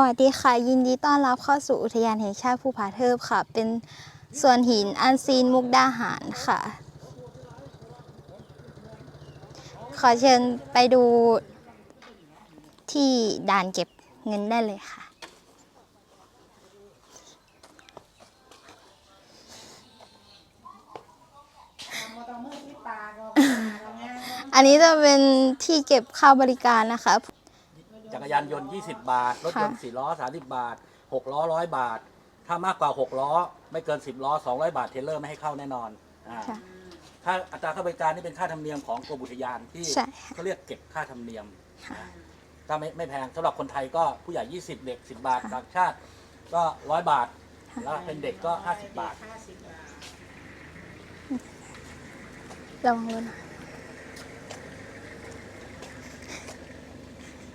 วัสดีค่ะ ยินดีต้อนรับเข้าสู่อุทยานแห่งชาติภูผาเทิบค่ะ เป็นส่วนหินอันซีนมุกดาหารค่ะ ขอเชิญไปดูที่ด่านเก็บเงินได้เลยค่ะ อันนี้จะเป็นที่เก็บค่าบริการนะคะ กรยานยนต์ 20 บาท รถยนต์4ล้อ 30 บาท 6 ล้อ 100 บาท ถ้ามากกว่า 6 ล้อ ไม่เกิน 10 ล้อ 200 บาทเทรลเลอร์ไม่ให้เข้าแน่นอนอ่าค่ะ ค่าอัตราค่าบริการนี่เป็นค่าธรรมเนียมของกรมอุทยานที่ใช่ค่ะ เขาเรียกเก็บค่าธรรมเนียมนะก็ไม่ไม่แพงสำหรับคนไทยก็ผู้ใหญ่ 20 เด็ก 10 บาทต่างชาติก็ 100 บาท แล้วเป็นเด็กก็ 50 บาทระวังรถนะ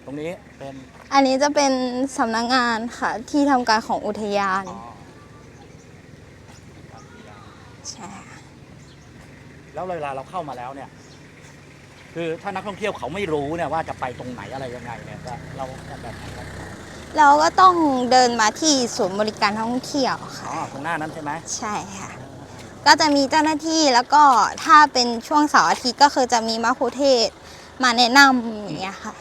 ตรงนี้เป็นอันนี้จะเป็นสำนักงานค่ะ ที่ทำการของอุทยานอ๋อใช่ค่ะแล้วเวลาเราเข้ามาแล้วเนี่ย คือถ้านักท่องเที่ยวเขาไม่รู้เนี่ยว่าจะไปตรงไหนอะไรยังไงเนี่ยก็เราจะแบบไหนครับเราก็ต้องเดินมาที่ศูนย์บริการท่องเที่ยวอ๋ค่ะ อตรงหน้านั้นใช่ไหมใช่ค่ะ ก็จะมีเจ้าหน้าที่แล้วก็ถ้าเป็นช่วงเสาร์อาทิตย์ก็คือจะมีมะคุเทศก์มาแนะนำอย่างเงี้ยค่ะ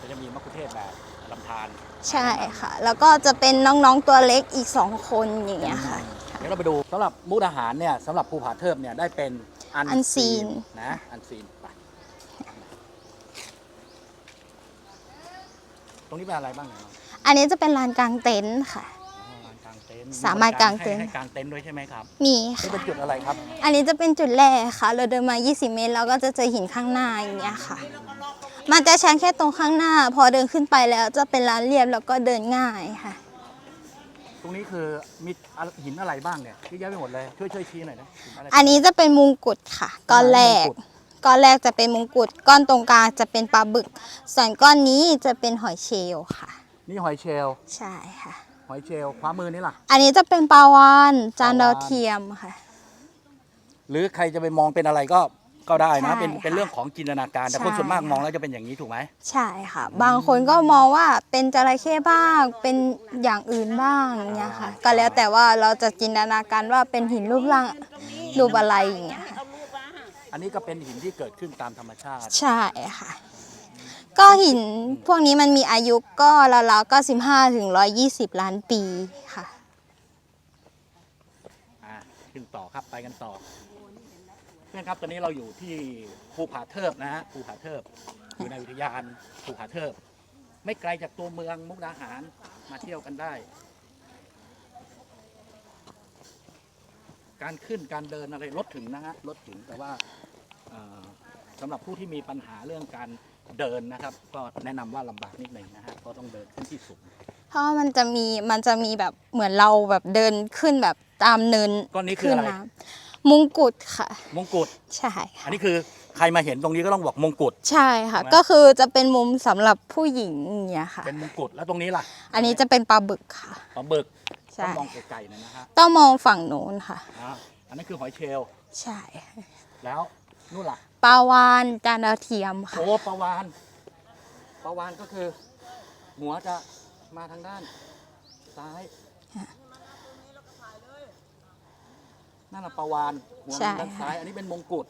ก็จะมีมะคุเท ศแบบลำธารใช่ค่ะ แล้วก็จะเป็นน้องๆตัวเล็กอีกสองคนอย่างเงี้ยค่ะ เดี๋ยวเราไปดูสำหรับมุกดาหารเนี่ยสำหรับภูผาเทิบเนี่ยได้เป็นอัน Unseen นะอันซีนไปตรงนี้เป็นอะไรบ้างเนี่ยน้องอันนี้จะเป็นลานกลางเต็นท์ค่ะ อ๋อลานกลางเต็นท์สามารถกางเต็นท์ ให้ให้กางเต็นท์ด้วยใช่ไหมครับมีนี่ค่ะเป็นจุดอะไรครับอันนี้จะเป็นจุดแรกค่ะ เราเดินมา 20 เมตร แล้วก็จะเจอหินข้างหน้าอย่างเงี้ยค่ะ มันจะชันแค่ตรงข้างหน้า พอเดินขึ้นไปแล้วจะเป็นลานเรียบแล้วก็เดินง่ายค่ะ ตรงนี้คือมีอะไรหินอะไรบ้างเนี่ยที่เยอะไปหมดเลยช่วยช่วยชี้หน่อยนะหินอะไรอันนี้จะเป็นมงกุฎค่ะ ก้อนแรกมงกุฎก้อนแรกจะเป็นมงกุฎ ก้อนตรงกลางจะเป็นปลาบึก ส่วนก้อนนี้จะเป็นหอยเชลล์ค่ะ นี่หอยเชลล์ใช่ค่ะ หอยเชลล์ขวามือนี่ล่ะ อันนี้จะเป็นปลาวานจานปลาวาฬดาวเทียมค่ะ หรือใครจะไปมองเป็นอะไรก็ ก็ได้นะใช่เป็นเป็นค่ะเรื่องของจินตนาการ แต่ใช่คนส่วนมากค่ะมองแล้วจะเป็นอย่างนี้ถูกไหม ใช่ค่ะ บางคนก็มองว่าเป็นจระเข้บ้าง เป็นอย่างอื่นบ้างอย่างเงี้ยค่ะ ก็แล้วแต่ว่าเราจะจินตนาการว่าเป็นหินรูปร่างรูปอะไรอย่างเงี้ยค่ะอันนี้ก็เป็นหินที่เกิดขึ้นตามธรรมชาติ ใช่ค่ะ ก็หินพวกนี้มันมีอายุก็ราวๆก็15ถึง120 ล้านปีค่ะ อ่าขึ้นต่อครับไปกันต่อเพื่อนครับ ตอนนี้เราอยู่ที่ภูผาเทิบนะฮะภูผาเทิบอยู่ในอุทยานภูผาเทิบ ไม่ไกลจากตัวเมืองมุกดาหารมาเที่ยวกันได้ การขึ้นการเดินอะไรรถถึงนะฮะรถถึงแต่ว่าเอ่อสำหรับผู้ที่มีปัญหาเรื่องการเดินนะครับ ก็แนะนำว่าลำบากนิดหนึ่งนะฮะก็ต้องเดินขึ้นที่สูงเพราะมันจะมีมันจะมีแบบเหมือนเราแบบเดินขึ้นแบบตามเนินก้อนนี้คืออะไรน้ำ มงกุฎค่ะ มงกุฎใช่อัค่ะนนี้คือใครมาเห็นตรงนี้ก็ต้องบอกมงกุฎ ใช่ค่ะใช่ไหมก็คือจะเป็นมุมสำหรับผู้หญิงอย่างเงี้ยค่ะ เป็นมงกุฎแล้วตรงนี้ล่ะอันนี้จะเป็นปลาบึกค่ะ ปลาบึกใช่ ต้องมองไกลๆหน่อยนะฮะต้องมองฝั่งโน้นค่ะ อ่าอันนั้นคือหอยเชลล์ใช่แล้วนู่นล่ะปลาวานจานดาวเทียมค่ะ โอ้ปลาวานปลาวานก็คือ หัวจะมาทางด้านซ้าย นั่นแหละปลาวานหัวใช่มาด้านซ้ายอันนี้เป็นมงกุฎ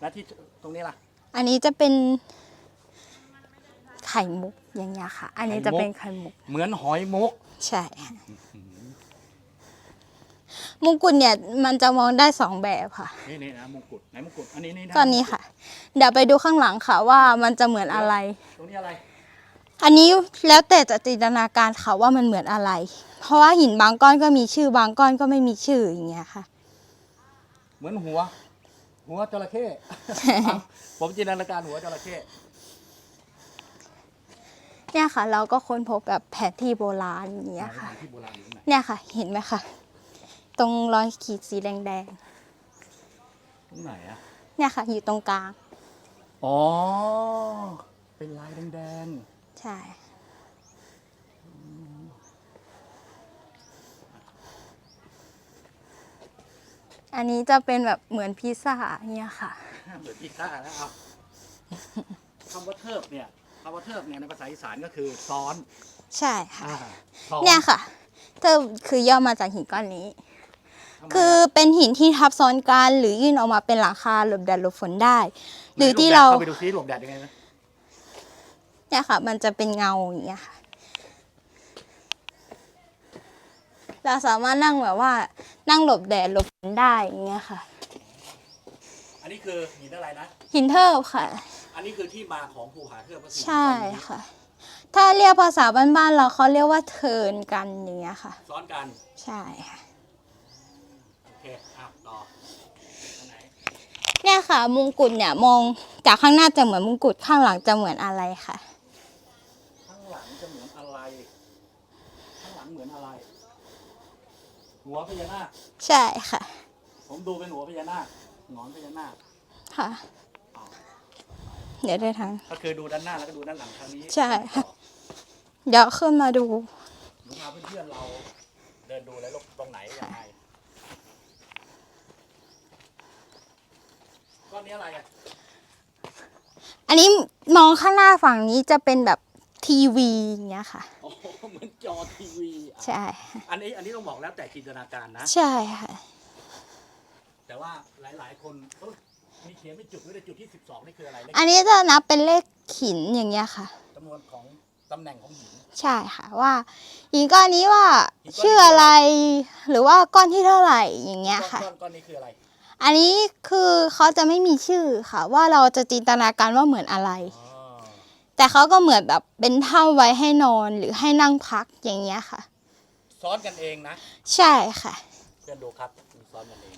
และที่ตรงนี้ล่ะ อันนี้จะเป็นไข่มุกอย่างเงี้ยค่ะ อันนี้จะเป็นไข่มุก เหมือนหอยมุก ใช่ค่ะมงกุฎเนี่ยมันจะมองได้สองแบบค่ะ นี่นี่นะมงกุฎไหนมงกุฎอันนี้นี่ะก้อนนี้ค่ะ เดี๋ยวไปดูข้างหลังค่ะว่ามันจะเหมือนอะไร ตรงนี้อะไร อันนี้แล้วแต่จะจินตนาการค่ะว่ามันเหมือนอะไร เพราะว่าหินบางก้อนก็มีชื่อบางก้อนก็ไม่มีชื่ออย่างเงี้ยค่ะ เหมือนหัว หัวจระเข้ผมจินตนาการหัวจระเข้เนี่ยค่ะ เราก็ค้นพบแบบแผนที่โบราณอย่างเงี้ยค่ะ ที่โบราณอยู่ตรงไหนเนี่ยค่ะ เห็นไหมคะตรงรอยขีดสีแดงตรงไหนอะๆเนี่ยค่ะ อยู่ตรงกลาง อ๋อ เป็นลายแดงใช่ อันนี้จะเป็นแบบเหมือนพิซซ่าเนี่ยค่ะๆเหมือนพิซซ่าแล้วเอาคำว่าเทิบเนี่ยคำว่าเทิบเนี่ยในภาษาอีสานก็คือซ้อน ใช่ค่ะ อ่าสองเนี่ยค่ะเธอคือย่อมาจากหินก้อนนี้ ทำไมคือเป็นหินที่ทับซ้อนกันหรือยื่นออกมาเป็นหลังคาหลบแดดหลบฝนได้ หรือที่เราเข้าไปดูซิหลบแดดยังไงนะเนี่ยค่ะ มันจะเป็นเงาอย่างเงี้ยค่ะ เราสามารถนั่งแบบว่านั่งหลบแดดหลบฝนได้อย่างเงี้ยค่ะ อันนี้คือหินอะไรนะ หินเทิบค่ะ อันนี้คือที่มาของภูผาเทือกก็คือใช่ก้อนนี้ค่ะ ถ้าเรียกภาษาบ้านๆเราเขาเรียกว่าเทิร์นกันอย่างเงี้ยค่ะ ซ้อนกันใช่ค่ะ โอเคอะต่ออันไหนเนี่ยค่ะมงกุฎเนี่ยมองจากข้างหน้าจะเหมือนมงกุฎข้างหลังจะเหมือนอะไรค่ะ ข้างหลังจะเหมือนอะไร ข้างหลังเหมือนอะไร หัวพญานาค ใช่ค่ะ ผมดูเป็นหัวพญานาคหงอนพญานาคค่ะ เดี๋ยวได้ทาง ก็คือดูด้านหน้าแล้วก็ดูด้านหลังทางนี้ใช่ค่ะ เดี๋ยวขึ้นมาดู หนูพาเพื่อนๆเราเดินดูเลยลูกตรงไหนยังไงก้อนนี้อะไรอะอันนี้มองข้างหน้าฝั่งนี้จะเป็นแบบทีวีอย่างเงี้ยค่ะ โอ้โห เหมือนจอทีวีอะใช่ อันนี้อันนี้ต้องบอกแล้วแต่จินตนาการนะ ใช่ค่ะ แต่ว่าหลายๆ คนเอ้ยมีเขียนเป็นจุดด้วยแต่จุดที่ 12 นี่คืออะไรเลขอันนี้จะนับเป็นเลขหินอย่างเงี้ยค่ะ จำนวนของตำแหน่งของหิน ใช่ค่ะว่าหินก้อนนี้ว่าหินก้อนนี้ชื่ออะไร หรือว่าก้อนที่เท่าไหร่อย่างเงี้ยค่ะ ก้อนก้อนนี้คืออะไร อันนี้คือเขาจะไม่มีชื่อค่ะ ว่าเราจะจินตนาการว่าเหมือนอะไร อ๋อ แต่เขาก็เหมือนแบบเป็นถ้ำไว้ให้นอนหรือให้นั่งพักอย่างเงี้ยค่ะ ซ้อนกันเองนะ ใช่ค่ะ เพื่อนดูครับมีซ้อนกันเอง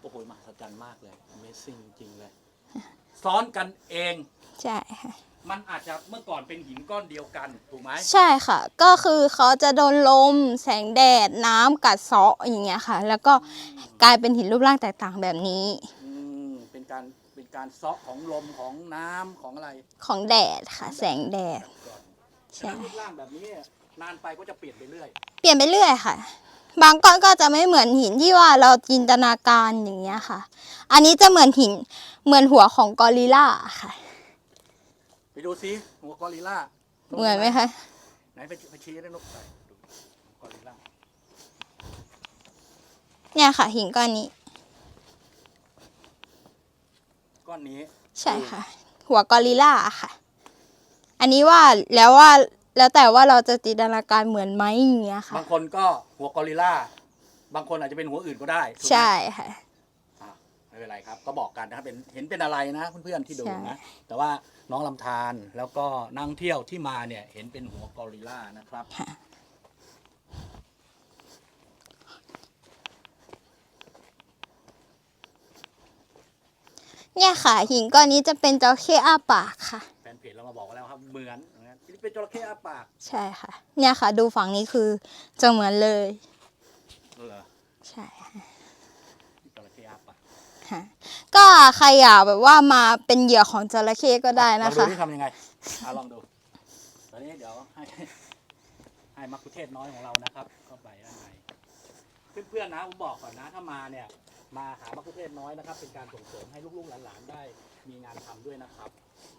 โอ้โหมหัศจรรย์มากเลย Amazing จริงๆเลย ซ้อนกันเอง ใช่ค่ะ มันอาจจะเมื่อก่อนเป็นหินก้อนเดียวกัน ถูกไหม ใช่ค่ะ ก็คือเขาจะโดนลม แสงแดดน้ำกัดเซาะอย่างเงี้ยค่ะ แล้วก็กลายเป็นหินรูปร่างแตกต่างแบบนี้ อืมเป็น การเป็นการเซาะของลมของน้ำของอะไรของแดดค่ะ แสงแดดก่อนใช่ ฉะนั้นรูปร่างแบบนี้นานไปก็จะเปลี่ยนไปเรื่อย เปลี่ยนไปเรื่อยค่ะ บางก้อนก็จะไม่เหมือนหินที่ว่าเราจินตนาการอย่างเงี้ยค่ะ อันนี้จะเหมือนหินเหมือนหัวของกอริลลาค่ะ ไปดูซิหัวกอริลล่าเหมือนไหมคะไหนไปไปชี้ได้นกใส่ดูกอริลล่าเนี่ยค่ะ หินก้อนนี้ ก้อนนี้ ใช่ค่ะ หัวกอริลลาค่ะ อันนี้ว่าแล้วว่าแล้วแต่ว่าเราจะจินตนาการเหมือนไหมอย่างเงี้ยค่ะ บางคนก็หัวกอริลล่า บางคนอาจจะเป็นหัวอื่นก็ได้ถูกไหมใช่ค่ะ อะไม่เป็นไรครับ ก็บอกกันนะครับเป็นเห็นเป็นอะไรนะเพื่อนๆที่ดูใช่ นะ แต่ว่าน้องลำธารแล้วก็นักท่องเที่ยวที่มาเนี่ยเห็นเป็นหัวกอริลล่านะครับ เนี่ยค่ะ หินก้อนนี้จะเป็นจระเข้อ้าปากค่ะ แฟนเพจเรามาบอกกันแล้วครับเหมือนนะเป็นจระเข้อาปากใช่ค่ะ เนี่ยค่ะ ดูฝั่งนี้คือจะเหมือนเลย เหรอใช่ค่ะจระเข้อาปากค่ะก็ใครอยากแบบว่ามาเป็นเหยื่อของจระเข้ก็ได้ลนะองดูคะที่ทำยังไงอะลองดู ตอนนี้เดี๋ยวให้ให้มักคุเทศน้อยของเรานะครับ เข้าไปด้านในเพื่อนๆนะผมบอกก่อนนะถ้ามาเนี่ย มาหามักคุเทศน้อยนะครับ เป็นการส่งเสริมให้ลูกๆหลานๆได้มีงานทำด้วยนะครับ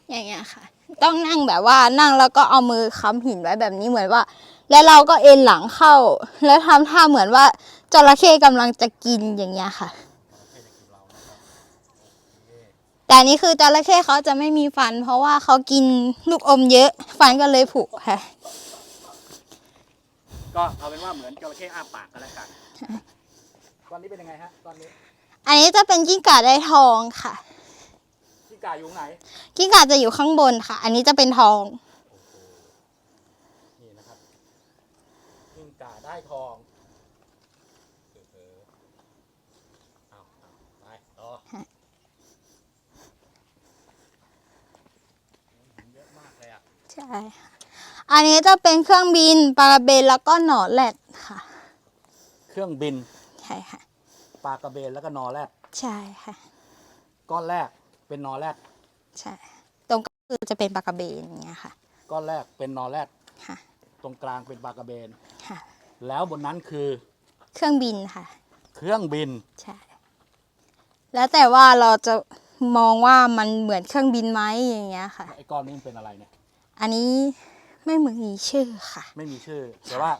อย่างเงี้ยค่ะ ต้องนั่งแบบว่านั่งแล้วก็เอามือค้ำหินไว้แบบนี้เหมือนว่า แล้วเราก็เอ็นหลังเข้า แล้วทำท่าเหมือนว่าจระเข้กำลังจะกินอย่างเงี้ยค่ะจระเข้จะกินเรานะครับโอเคแต่อันนี้คือจระเข้เขาจะไม่มีฟัน เพราะว่าเขากินลูกอมเยอะ ฟันก็เลยผุค่ะ ก็เอาเป็นว่าเหมือนจระเข้อ้าปากกันแล้วกันก้อนนี้เป็นยังไงฮะก้อนนี้ อันนี้จะเป็นกิ้งก่าได้ทองค่ะ ที่กาอยู่ตรงไหน กิ้งก่าจะอยู่ข้างบนค่ะ อันนี้จะเป็นทองโอ้โหนี่นะครับยิ่งกาได้ทองเออเอาเอาไปต่อฮะเยอะมากเลยอะ ใช่ค่ะอันนี้จะเป็นเครื่องบินปลากระเบนแล้วก็หนอนแรดค่ะ เครื่องบิน ใช่ค่ะ ปลากระเบนแล้วก็นอแรดใช่ค่ะ ก้อนแรกเป็นนอแรดใช่ ตรงก็คือจะเป็นปลากระเบนอย่างเงี้ยค่ะ ก้อนแรกเป็นนอแรดค่ะ ตรงกลางเป็นปลากระเบน ค่ะ แล้วบนนั้นคือเครื่องบินค่ะ เครื่องบิน ใช่ แล้วแต่ว่าเราจะมองว่ามันเหมือนเครื่องบินไหมอย่างเงี้ยค่ะ ไอ้ก้อนนี้มันเป็นอะไรเนี่ย อันนี้ไม่เหมือนมีชื่อค่ะ ไม่มีชื่อ แต่ว่า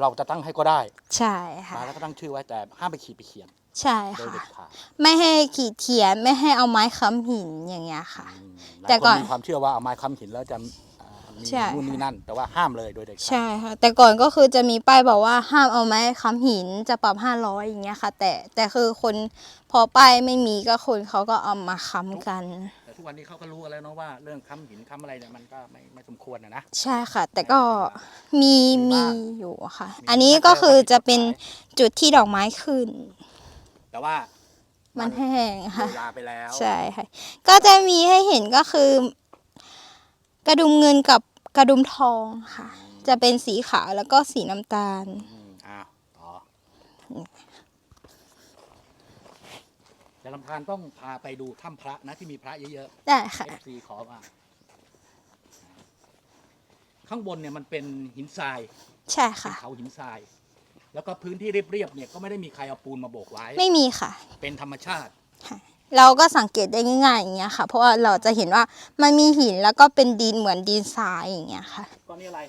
เราจะตั้งให้ก็ได้ใช่ค่ะมาแล้วก็ตั้งชื่อไว้แต่ห้ามไปขีดไปเขียนใช่โดยค่ะ เด็ดขาดไม่ให้ขีดเขียนไม่ให้เอาไม้ค้ำหินอย่างเงี้ยค่ะ อืมหลายแต่คก่อนนมีความเชื่อว่าเอาไม้ค้ำหินแล้วจะอ่ามีใช่ นู่นนี่นั่น แต่ว่าห้ามเลยโดยเด็ดขาดใช่ค่ะ แต่ก่อนก็คือจะมีป้ายบอกว่าห้ามเอาไม้ค้ำหินจะปรับห้าร้อยอย่างเงี้ยค่ะ แต่แต่คือคนพอป้ายไม่มีก็คนเขาก็เอามาค้ำกันแต่ ทุกวันนี้เขาก็รู้กันแล้วเนาะว่าเรื่องค้ำหินค้ำอะไรเนี่ยมันก็ไม่ไม่สมควรนะนะ ใช่ค่ะ แต่ก็มีมีมีบ้างอยู่ค่ะ มีอันนี้ถ้าก็เจอคือก็ผิดจะเป็นกฎหมายจุดที่ดอกไม้ขึ้น แต่ว่ามัมันแห้งค่ะ เวลาไปแล้วใช่ค่ะ ก็จะมีให้เห็นก็คือ กระดุมเงินกับกระดุมทองค่ะ จะเป็นสีขาวแล้วก็สีน้ำตาล อืมอ้าวต่อ แต่ลำพานต้องพาไปดูถ้ำพระนะที่มีพระเยอะได้ๆค่ะ เอฟซีขอมาข้างบนเนี่ยมันเป็นหินทรายใช่เป็นค่ะ เขาหินทราย แล้วก็พื้นที่เรียบๆเนี่ยก็ไม่ได้มีใครเอาปูนมาโบกไว้ ไม่มีค่ะ เป็นธรรมชาติ เราก็สังเกตได้ง่ายๆอย่างเงี้ยค่ะ เพราะว่าเราจะเห็นว่ามันมีหินแล้วก็เป็นดินเหมือนดินทรายอย่างเงี้ยค่ะ ก็นี่อะไร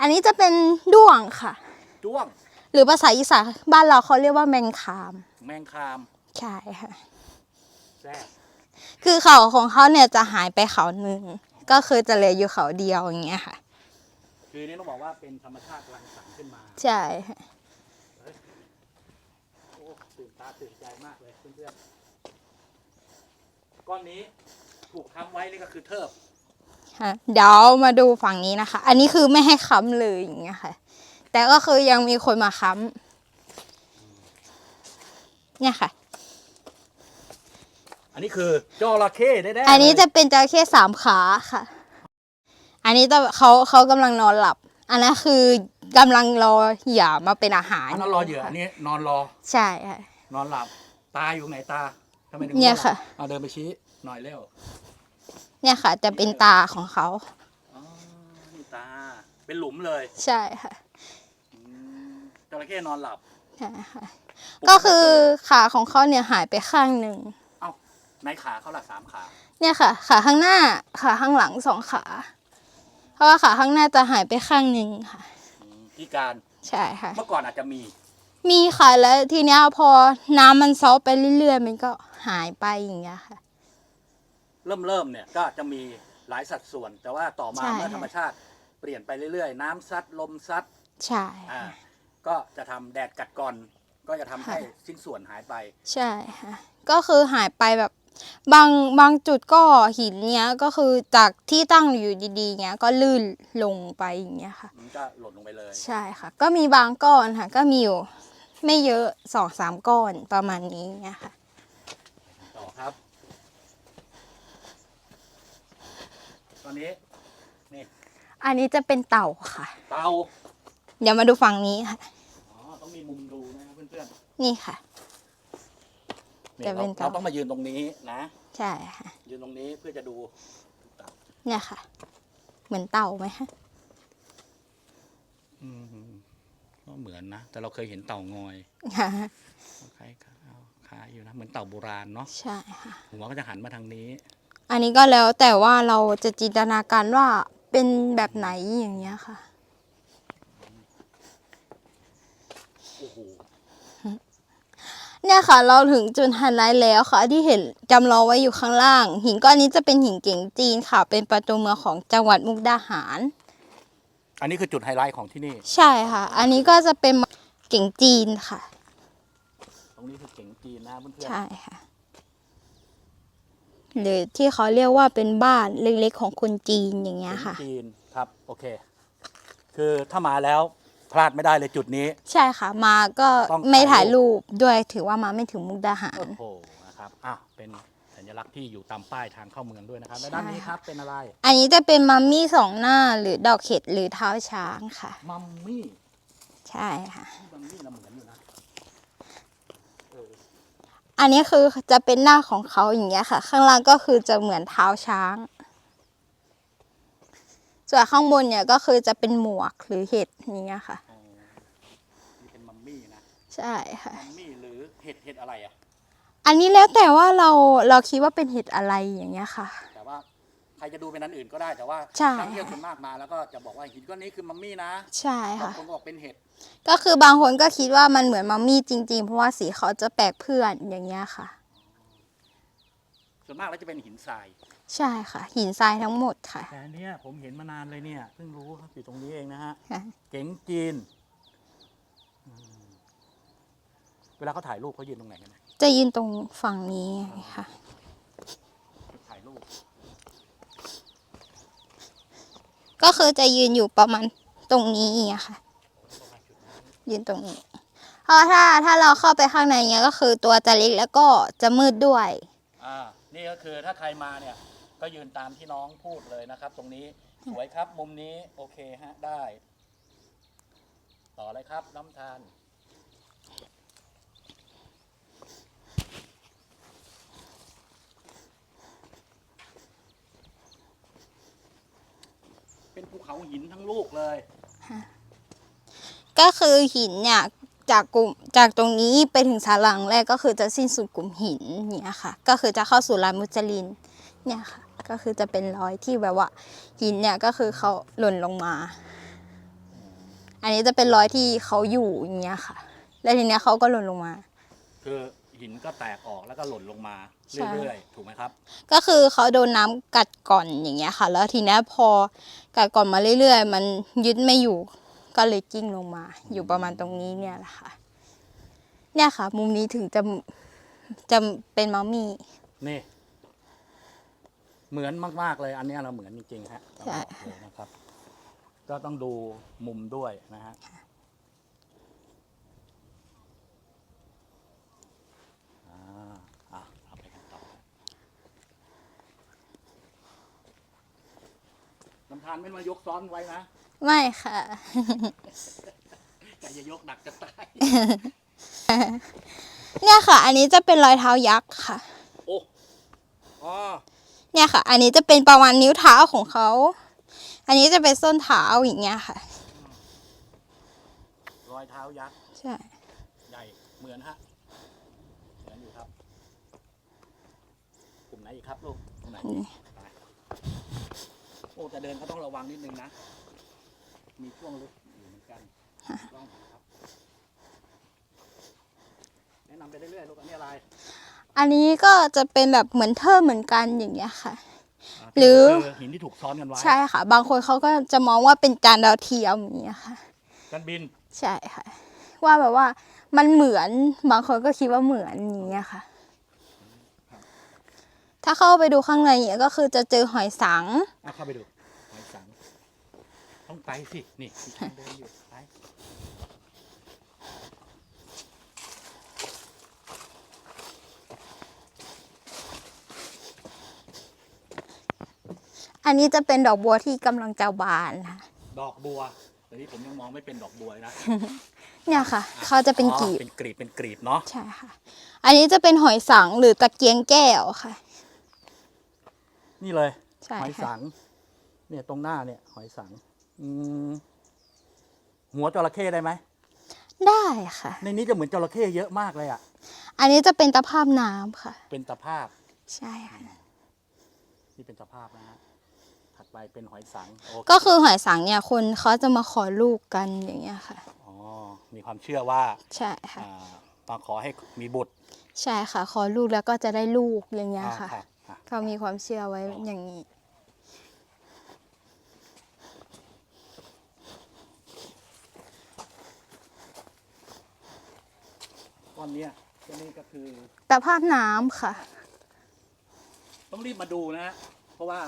อันนี้จะเป็นด้วงค่ะ จ้วงหรือภาษาอีสานบ้านเราเขาเรียกว่าแมงคาม แมงคาม ใช่ค่ะแซ่บ คือเขาของเขาเนี่ยจะหายไปเขาหนึ่งก็คือจะเหลืออยู่เขาเดียวอย่างเงี้ยค่ะ คือนี่ต้องบอกว่าเป็นธรรมชาติรังสรรค์ขึ้นมา ใช่ค่ะโอ้ตื่นตาตื่นใจมากเลยเพื่อนๆก้อนนี้ถูกทำไว้นี่ก็คือเทิบค่ะเดี๋ยวมาดูฝั่งนี้นะคะ อันนี้คือไม่ให้ค้ำเลยอย่างเงี้ยค่ะ แต่ก็คือยังมีคนมาค้ำเนี่ยค่ะ อันนี้คือจระเข้ได้ๆอันนี้จะเลยเป็นจระเข้สามขาค่ะ อันนี้จะเขาเขากำลังนอนหลับ อันนั้นคือกำลังรอเหยื่อมาเป็นอาหารอันนั้นรอเหยื่ออันนี้นอนรอ ใช่ค่ะ นอนหลับ ตาอยู่ไหนตาทำไมถึงเนี่ยนอนหลับค่ะ เอาเดินไปชี้หน่อยเร็วเนี่ยค่ะ จะเป็นตาของเขาอ๋อนี่ตา เป็นหลุมเลยใช่ค่ะอืมจระเข้นอนหลับ ใช่ค่ะปลุก็คือขึ้นมาขาของเขาเนี่ยหายไปข้างหนึ่งเอ้า ในขาเขาละสามขา เนี่ยค่ะ ขาข้างหน้า ขาข้างหลังสองขา เพราะว่าขาข้างหน้าจะหายไปข้างหนึ่งค่ะอืมพิการ ใช่ค่ะ เมื่อก่อนอาจจะมี มีค่ะแล้วทีเนี้ยพอน้ำมันซอฟไปเรื่อยๆ มันก็หายไปอย่างเงี้ยค่ะ เริ่มเริ่มเนี่ยก็จะมีหลายสัดส่วน แต่ว่าต่อมาใช่ เมื่อธรรมชาติเปลี่ยนไปเรื่อยๆ น้ำซัดลมซัดใช่อ่าก็จะทำแดดกัดก่อน ก็จะทำให้ค่ะชิ้นส่วนหายไป ใช่ค่ะ ก็คือหายไปแบบ บางบางจุดก็หินเนี้ยก็คือจากที่ตั้งอยู่ดีๆเนี้ยก็ลื่นลงไปอย่างเงี้ยค่ะ มันก็หล่นลงไปเลยใช่ค่ะ ก็มีบางก้อนค่ะ ก็มีอยู่ไม่เยอะสองสามก้อนประมาณนี้เงี้ยค่ะ ต่อครับ ตอนนี้นี่อันนี้จะเป็นเต่าค่ะ เตาเดี๋ยวมาดูฝั่งนี้ค่ะ อ๋อต้องมีมุมดูนะครับเพื่อนนี่ค่ะ ๆจะเป็นเราเตาเราต้องมายืนตรงนี้นะ ใช่ค่ะ ยืนตรงนี้เพื่อจะดูเตาเนี่ยค่ะ เหมือนเต่าไหมคะอืมก็เหมือนนะ แต่เราเคยเห็นเต่างอยค่ะคล้ายๆคล้ายอยู่นะ เหมือนเต่าโบราณเนาะใช่ค่ะ หัวก็จะหันมาทางนี้ อันนี้ก็แล้วแต่ว่าเราจะจินตนาการว่าเป็นแบบไหนอย่างเงี้ยค่ะ โอ้โห เนี่ยค่ะ เราถึงจุดไฮไลท์แล้วค่ะ ที่เห็นจำลองไว้อยู่ข้างล่าง หินก้อนนี้จะเป็นหินเก่งจีนค่ะ เป็นประตูเมืองของจังหวัดมุกดาหาร อันนี้คือจุดไฮไลท์ของที่นี่ ใช่ค่ะ อันนี้ก็จะเป็นเก่งจีนค่ะ ตรงนี้คือเก๋งจีนนะเพื่อนๆใช่ค่ะ หรือที่เขาเรียกว่าเป็นบ้านเล็กๆของคนจีนอย่างเงี้ยค่ะเก๋งจีนครับ โอเค คือถ้ามาแล้ว พลาดไม่ได้เลยจุดนี้ ใช่ค่ะ มาก็ต้องไม่ถ่าถ่ายยรูรูป ปด้วยถือว่ามาไม่ถึงมุกดาหาร โอ้โหนะครับอ้าวเป็นสัญลักษณ์ที่อยู่ตามป้ายทางเข้าเมืองด้วยนะครับและด้านนี้ใช่ครับเป็นอะไรอันนี้จะเป็นมัมมี่สองหน้าหรือดอกเห็ดหรือเท้าช้างค่ะ มัมมี่ใช่ค่ะ มัมมี่นะเหมือนอยู่นะเอออันนี้คือจะเป็นหน้าของเขาอย่างเงี้ยค่ะ ข้างล่างก็คือจะเหมือนเท้าช้าง ส่วนข้างบนเนี่ยก็คือจะเป็นหมวกหรือเห็ดอย่างเงี้ยค่ะ อ๋อนี่เป็นมัมมี่นะใช่ค่ะ มัมมี่หรือเห็ดเห็ดอะไรอะ อันนี้แล้วแต่ว่าเราเราคิดว่าเป็นเห็ดอะไรอย่างเงี้ยค่ะ แต่ว่าใครจะดูเป็นอันอื่นก็ได้แต่ว่าใช่ นักท่องเที่ยวส่วนมากมาแล้วก็จะบอกว่าหินก้อนนี้คือมัมมี่นะใช่บางค่ะ คนก็บอกเป็นเห็ดก็คือบางคนก็คิดว่ามันเหมือนมัมมี่จริง ๆ เพราะว่าสีเขาจะแปลกเพื่อนอย่างเงี้ยค่ะ ส่วนมากแล้วจะเป็นหินทราย ใช่ค่ะ หินทรายทั้งหมดค่ะ แต่อันเนี้ยผมเห็นมานานเลยเนี่ยเพิ่งรู้ครับอยู่ตรงนี้เองนะฮะ ค่ะ เก๋งจีนอืมเวลาเขาถ่ายรูปเขายืนตรงไหนกันนะจะยืนตรงฝั่งนี้ค่ะ ถ่ายรูปก็คือจะยืนอยู่ประมาณตรงนี้อะค่ะประมาณจุดนี้ยืนตรงนี้ เพราะถ้าถ้าเราเข้าไปข้างในเนี้ยก็คือตัวจะเล็กแล้วก็จะมืดด้วย อ่า นี่ก็คือถ้าใครมาเนี่ยก็ยืนตามที่น้องพูดเลยนะครับ ตรงนี้สวยครับมุมนี้โอเคฮะได้ ต่อเลยครับน้ำทาน เป็นภูเขาหินทั้งลูกเลย ก็คือหินเนี่ย จากกลุ่มจากตรงนี้ไปถึงศาลาหลังแรกก็คือจะสิ้นสุดกลุ่มหินเนี่ยค่ะ ก็คือจะเข้าสู่ลานมุจลินเนี่ยค่ะ ก็คือจะเป็นรอยที่แบบว่า หินเนี่ยก็คือเขาหล่นลงมา อันนี้จะเป็นรอยที่เขาอยู่อย่างเงี้ยค่ะ แล้วทีเนี้ยเขาก็หล่นลงมา คือหินก็แตกออกแล้วก็หล่นลงมาใช่เรื่อยๆถูกไหมครับ ก็คือเขาโดนน้ำกัดก่อนอย่างเงี้ยค่ะ แล้วทีเนี้ยพอกัดก่อนมาเรื่อยๆ มันยึดไม่อยู่ ก็เลยกิ้งลงมา อยู่ประมาณตรงนี้เนี่ยแหละค่ะ เนี่ยค่ะ มุมนี้ถึงจะจะเป็นมัมมี่นี่ เหมือนมาก ๆ เลยอันเนี้ยเราเหมือนจริงๆฮะใช่ต้องบอกเลยนะครับ ก็ต้องดูมุมด้วยนะฮะอ่าอะเอาไปกันต่อลำธารไม่มายกซ้อนไว้นะ ไม่ค่ะ แต่อย่ายกหนักจะตาย เนี่ยค่ะ อันนี้จะเป็นรอยเท้ายักษ์ค่ะ โอ้อ๋อเนี่ยค่ะ อันนี้จะเป็นประมาณนิ้วเท้าของเขา อันนี้จะเป็นส้นเท้าอย่างเงี้ยค่ะ รอยเท้ายักษ์ใช่ ใหญ่เหมือนฮะเหมือนอยู่ครับกลุ่มไหนอีกครับลูกกลุ่มไหนอีกไปโอ้แต่เดินเขาต้องระวังนิดนึงนะ มีช่วงลึกอยู่เหมือนกันลองดูครับ แนะนำไปเรื่อยๆลูกอันนี้อะไรอันนี้ก็จะเป็นแบบเหมือนเทอร์เหมือนกันอย่างเงี้ยค่ะาหรือ คืหินที่ถูกซ้อนกันไว้ใช่ค่ะ บางคนเขาก็จะมองว่าเป็นจานดาวเทียมอย่างเงี้ยค่ะกันบินใช่ค่ะ ว่าแบบว่ามันเหมือนบางคนก็คิดว่าเหมือนอย่างเงี้ยค่ะ ถ้าเข้าไปดูข้างในเนี่ยก็คือจะเจอหอยสัง อะเข้าไปดูหอยสัง ต้องไปสิ นี่ที่ทางเดินอยู่ไปอันนี้จะเป็นดอกบัวที่กำลังจะบานค่ะดอกบัวแต่ที่ผมยังมองไม่เป็นดอกบัวเลยนะเนี่ยค่ะ เขาจะเป็นอ๋อกลีบเป็นกรีบเป็นกรีบเนาะใช่ค่ะ อันนี้จะเป็นหอยสังหรือตะเกียงแก้วค่ะ นี่เลย ใช่หอยค่ะ สัง เนี่ยตรงหน้าเนี่ยหอยสังอืม หัวจระเข้ได้ไหม ได้ค่ะ ในนี้จะเหมือนจระเข้เยอะมากเลยอะ อันนี้จะเป็นตะภาพน้ำค่ะ เป็นตะภาพ ใช่ค่ะ นี่เป็นตะภาพนะฮะ ถัดไปเป็นหอยสังโเก็คือหอยสังเนี่ยคนเขาจะมาขอลูกกันอย่างเงี้ยค่ะ อ๋อ มีความเชื่อว่า ใช่ค่ะอ่ามาขอให้มีบุตร ใช่ค่ะ ขอลูกแล้วก็จะได้ลูกอย่างเงี้ยอ่าค่ะค่ะอะ เขามีความเชื่อไว้อย่างนี้ ก้อน เนี้ยก้อนนี้ก็คือตะภาพน้ำค่ะ ต้องรีบมาดูนะฮะเพราะว่า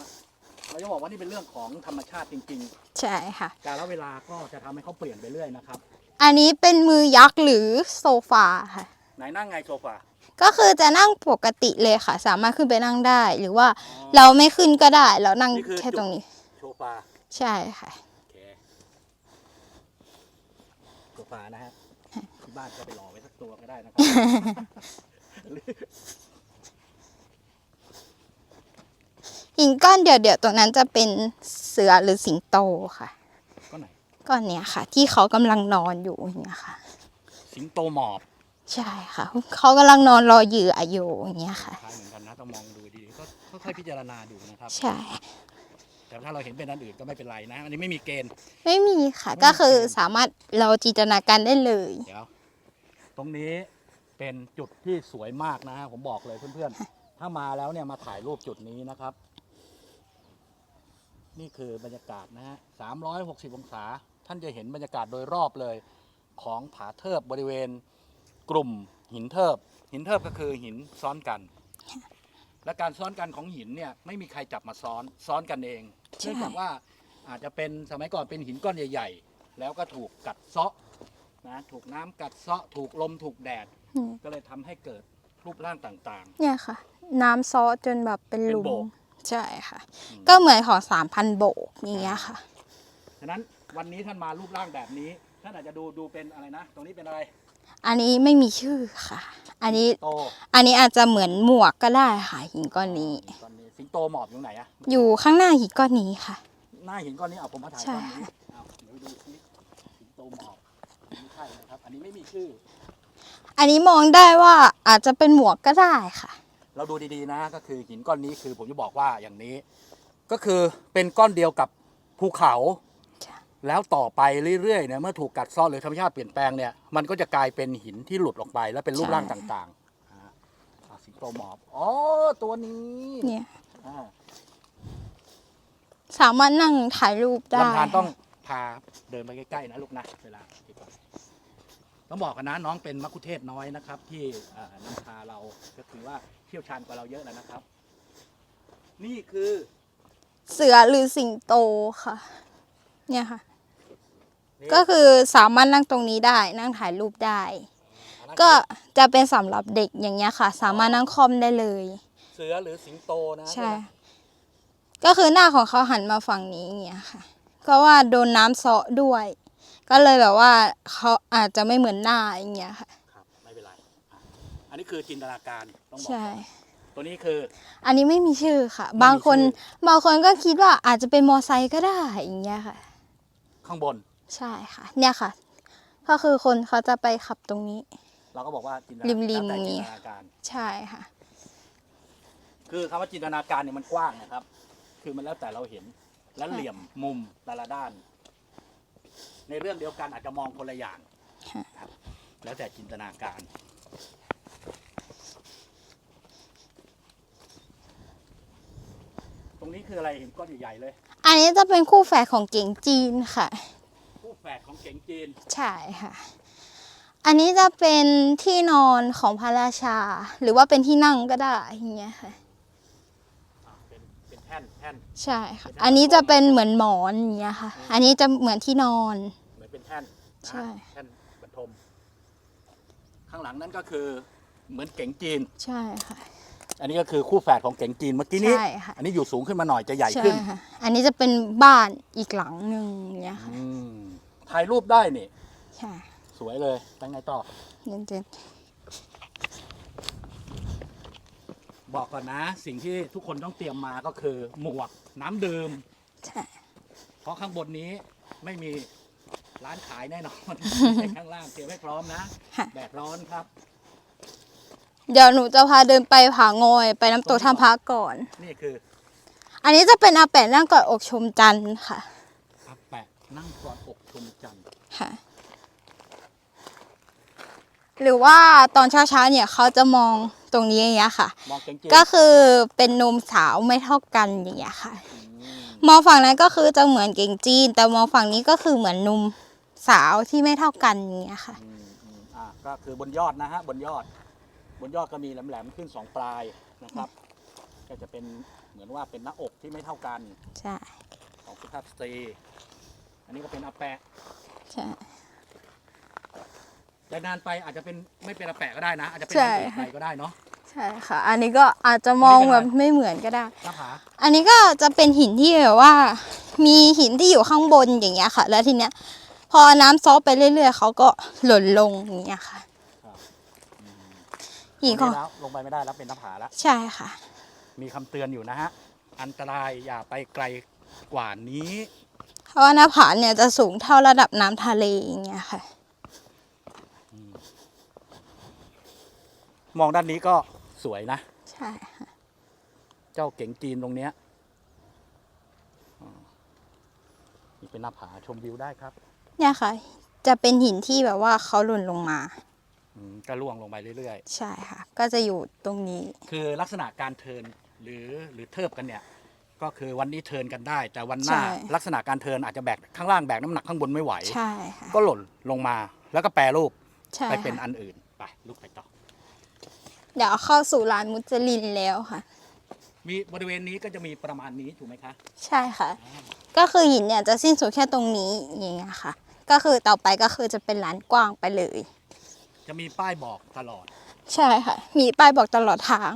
เราจะบอกว่านี่เป็นเรื่องของธรรมชาติจริงใช่ค่ะ ๆ การละเวลาก็จะทำให้เขาเปลี่ยนไปเรื่อยนะครับ อันนี้เป็นมือยักษ์หรือโซฟาค่ะ ไหนนั่งไงโซฟาก็คือจะนั่งปกติเลยค่ะ สามารถขึ้นไปนั่งได้ หรือว่าอ๋อ เราไม่ขึ้นก็ได้ เรานั่งนี่คือ แค่ตรงนี้ โซฟาใช่ค่ะ โอเคโซฟานะฮะที่บ้านก็ไปรอไว้สัก ตัวก็ได้นะครับ หินก้อนเดียวเดียวๆตรงนั้นจะเป็นเสือหรือสิงโตค่ะก็ไหน ก้อนเนี้ยค่ะ ที่เขากำลังนอนอยู่อย่างเงี้ยค่ะ สิงโตหมอบใช่ค่ะ เขากำลังนอนรอเหยื่ออยู่อย่างเงี้ยค่ะ คล้ายเหมือนกันนะต้องมองดูดีๆก็ค่อยๆพิจารณาดูนะครับ ใช่ แต่ถ้าเราเห็นเป็นอันอื่นก็ไม่เป็นไรนะ อันนี้ไม่มีเกณฑ์ ไม่มีค่ะไม่มีก็คือเกณฑ์สามารถเราจินตนาการได้เลย เดี๋ยวต รงนี้เป็นจุดที่สวยมากนะฮะผมบอกเลยเพื่อนๆ ถ้ามาแล้วเนี่ยมาถ่ายรูปจุดนี้นะครับ นี่คือบรรยากาศนะฮะ360องศา ท่านจะเห็นบรรยากาศโดยรอบเลยของผาเทิบบริเวณกลุ่มหินเทิบ หินเทิบก็คือหินซ้อนกัน และการซ้อนกันของหินเนี่ยไม่มีใครจับมาซ้อนซ้อนกันเอง เนื่องจากว่าอาจจะเป็นสมัยก่อนเป็นหินก้อนใหญ่ ๆ แล้วก็ถูกกัดเซาะ นะถูกน้ำกัดเซาะถูกลมถูกแดด อืมก็เลยทำให้เกิดรูปร่างต่าง เนี่ยค่ะ น้ำซอสจนแบบเป็นหลุเป็นโบมกใช่ค่ะอืมก็เหมือนของสามพันโบกอย่างเงี้ยค่ะ ๆ ฉะนั้นวันนี้ท่านมารูปร่างแบบนี้ท่านอาจจะดูดูเป็นอะไรนะ ตรงนี้เป็นอะไรอันนี้ไม่มีชื่อค่ะ อันนี้โตอันนี้อาจจะเหมือนหมวกก็ได้ค่ะหินก้อนนี้ ตอนนี้สิงโตหมอบอยู่ไหนอะอยู่ข้างหน้าหินก้อนนี้ค่ะ หน้าหินก้อนนี้เอาผมมาถ่ายใช่ก้อนนี้เอาเดี๋ยวไปดูซิสิงโตหมอบ ไม่ใช่นะครับ อันนี้ไม่มีชื่อ อันนี้มองได้ว่าอาจจะเป็นหมวกก็ได้ค่ะ เราดูดีๆนะก็คือหินก้อนนี้คือผมจะบอกว่าอย่างนี้ ก็คือเป็นก้อนเดียวกับภูเขาใช่แล้วต่อไปเรื่อยๆเนี่ยเมื่อถูกกัดเซ้อหรือธรรมชาติเปลี่ยนแปลงเนี่ยมันก็จะกลายเป็นหินที่หลุดออกไป แล้วเป็นรูปร่างต่างๆอ่าอ่าสิงโตหมอบอ๋อตัวนี้เนี่ยอ่า สามารถนั่งถ่ายรูปได้ลำธารต้องพาเดินไปใกล้ๆนะลูกนะเวลาดีกว่า ต้องบอกกันนะน้องเป็นมัคคุเทศก์น้อยนะครับ ที่เอ่อนำพาเราก็ถือว่าเชี่ยวชาญกว่าเราเยอะแล้วนะครับ นี่คือเสือหรือสิงโตค่ะ เนี่ยค่ะ นี่ก็คือสามารถนั่งตรงนี้ได้นั่งถ่ายรูปได้ อันนั้นก็คือจะเป็นสำหรับเด็กอย่างเงี้ยค่ะ สามารถนั่งคล่อมได้เลยเสือหรือสิงโตนะใช่ ไหมก็คือหน้าของเขาหันมาฝั่งนี้อย่างเงี้ยค่ะ ก็ว่าโดนน้ำเซาะด้วย ก็เลยแบบว่าเขาอาจจะไม่เหมือนหน้าอย่างเงี้ยค่ะ ครับไม่เป็นไรอะอันนี้คือจินตนาการต้องบอกใช่ ตัวนี้คือ อันนี้ไม่มีชื่อค่ะ ไม่มีบางคนชื่ บางคนก็คิดว่าอาจจะเป็นมอไซค์ก็ได้อย่างเงี้ยค่ะ ข้างบน ใช่ค่ะ เนี่ยค่ะ ก็คือคนเขาจะไปขับตรงนี้ เราก็บอกว่าจินตนาริมๆแล้วแต่นี้จินตนาการ ใช่ค่ะ คือคำว่าจินตนาการเนี่ยมันกว้างนะครับ คือมันแล้วแต่เราเห็นและเหลี่ยมมุมแต่ละด้าน ในเรื่องเดียวกันอาจจะมองคนละอย่างค่ะครับ แล้วแต่จินตนาการ ตรงนี้คืออะไรเห็นก้อนใหญ่ๆเลย อันนี้จะเป็นคู่แฝดของเก่งจีนค่ะผู้แฝดของเก๋งจีน ใช่ค่ะ อันนี้จะเป็นที่นอนของพระราชา หรือว่าเป็นที่นั่งก็ได้อย่างเงี้ยค่ะอ่าเป็นเป็นแท่นแท่นใช่ค่ะ อันนี้จะเป็นเหมือนหมอนอย่างเงี้ยค่ะ อันนี้จะเหมือนที่นอน เหมือนเป็นแท่นนะใช่แท่นบรรทม ข้างหลังนั่นก็คือเหมือนเก๋งจีน ใช่ค่ะ อันนี้ก็คือคู่แฝดของเก๋งจีนเมื่อกี้นี้ ใช่ค่ะ อันนี้อยู่สูงขึ้นมาหน่อยจะใหญ่ใช่ขึ้นค่ะ อันนี้จะเป็นบ้านอีกหลังหนึ่งอย่างเงี้ยค่ะ อืมถ่ายรูปได้นี่ ใช่สวยเลยไปไงต่อ เด่นบอกก่อนนะ สิ่งที่ทุกคนต้องเตรียมมาก็คือหมวกน้ำดื่ม ๆใช่ เพราะข้างบนนี้ไม่มี ร้านขายแน่นอนข้างล่างเตรียมให้พร้อมนะค่ะแดดร้อนครับ เดี๋ยวหนูจะพาเดินไปผางอยไปน้ำตกท่าพระก่อน นี่คือ อันนี้จะเป็นอาแปะนั่งกอดอกชมจันทร์ค่ะอาแปะนั่งกอดอกชมจันทร์ค่ะ หรือว่าตอนเช้าๆเนี่ยเขาจะมองตรงนี้อย่างเงี้ยค่ะมองเก๋งจีนก็คือเป็นนมสาวไม่เท่ากันอย่างเงี้ยค่ะอืมมองฝั่งนั้นก็คือจะเหมือนเก่งจีน แต่มองฝั่งนี้ก็คือเหมือนนม สาวที่ไม่เท่ากันอย่างเงี้ยค่ะ อืมอืมอะก็คือบนยอดนะฮะบนยอด บนยอดก็มีแหลมๆขึ้นสองปลายนะครับ ก็จะเป็นเหมือนว่าเป็นหน้าอกที่ไม่เท่ากันใช่ของสุภาพสตรี อันนี้ก็เป็นอาแปะใช่ แต่นานไปอาจจะเป็นไม่เป็นอาแปะก็ได้นะ อาจจะเป็นใช่ อาแปะก็ได้เนาะ ใช่ค่ะ อันนี้ก็อาจจะมองแบบไม่เหมือนก็ได้ หน้าผาอันนี้ก็จะเป็นหินที่แบบว่า มีหินที่อยู่ข้างบนอย่างเงี้ยค่ะ แล้วทีเนี้ย พอน้ำซอฟไปเรื่อยๆเขาก็หล่นลงอย่างเงี้ยค่ะอืมหินตก็รงนี้แล้วลงไปไม่ได้แล้วเป็นหน้าผาแล้วใช่ค่ะ มีคำเตือนอยู่นะฮะ อันตรายอย่าไปไกลกว่านี้ เพราะว่าหน้าผาเนี่ยจะสูงเท่าระดับน้ำทะเลอย่างเงี้ยค่ะ มองด้านนี้ก็สวยนะ ใช่ค่ะ เจ้าเก๋งจีนตรงเนี้ยอ๋อนี่เป็นหน้าผาชมวิวได้ครับ เนี่ยค่ะ จะเป็นหินที่แบบว่าเขาหล่นลงมา อืมก็ล่วงลงไปเรื่อยใช่ค่ะ ก็จะอยู่ตรงนี้ ๆ คือลักษณะการเทิร์นหรือหรือเทิบกันเนี่ย ก็คือวันนี้เทิร์นกันได้ แต่วันหน้าใช่ ลักษณะการเทิร์นอาจจะแบกข้างล่างแบกน้ำหนักข้างบนไม่ไหว ใช่ค่ะก็หล่นลงมาแล้วก็แปรรูปใช่ไปเป็นค่ะอันอื่นไปลูกไปต่อ เดี๋ยวเข้าสู่ร้านมุจลินแล้วค่ะ มีบริเวณนี้ก็จะมีประมาณนี้ถูกไหมคะ ใช่ค่ะ ก็คือหินเนี่ยจะสิ้นสุดแค่ตรงนี้อย่างเงี้ยค่ะ ก็คือต่อไปก็คือจะเป็นร้านกว้างไปเลย จะมีป้ายบอกตลอด ใช่ค่ะ มีป้ายบอกตลอดทาง